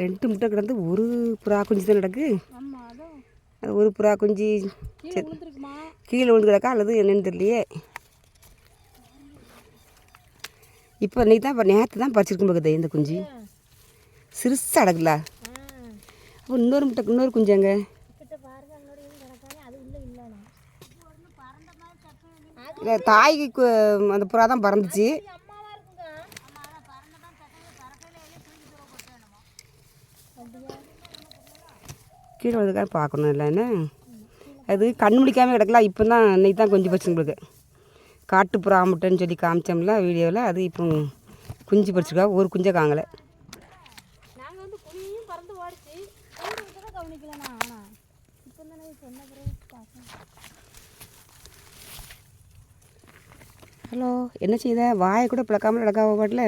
ரெண்டு முட்டை கிடந்து ஒரு புறா குஞ்சு தான் கிடக்கு. அது ஒரு புறா குஞ்சு கீழே விழுந்து கிடக்கா அல்லது என்னன்னு தெரியலையே. இப்போ இன்னைக்கு தான் நேற்று தான் பறிச்சிருக்கும் பார்க்குது இந்த குஞ்சு. சிறுசாக அடக்குல ஆ. அப்போ இன்னொரு முட்டை இன்னொரு குஞ்சு இல்லை தாய்க்கு அந்த புறா தான் பறந்துச்சு. கீழே விழுதுக்காக பார்க்கணும் இல்லை என்ன? அது கண் முடிக்காமல் கிடக்கலாம். இப்போ தான் இன்னைக்கு தான் கொஞ்சம் பறிச்சு உங்களுக்கு காட்டுப்புறா முட்டைன்னு சொல்லி காமிச்சோம்ல வீடியோவில் அது இப்போ குஞ்சு பறிச்சிருக்கா. ஒரு குஞ்சை காங்கலை. ஹலோ என்ன செய்த? வாயை கூட பிளக்காமல் நடக்காம பாட்டில்.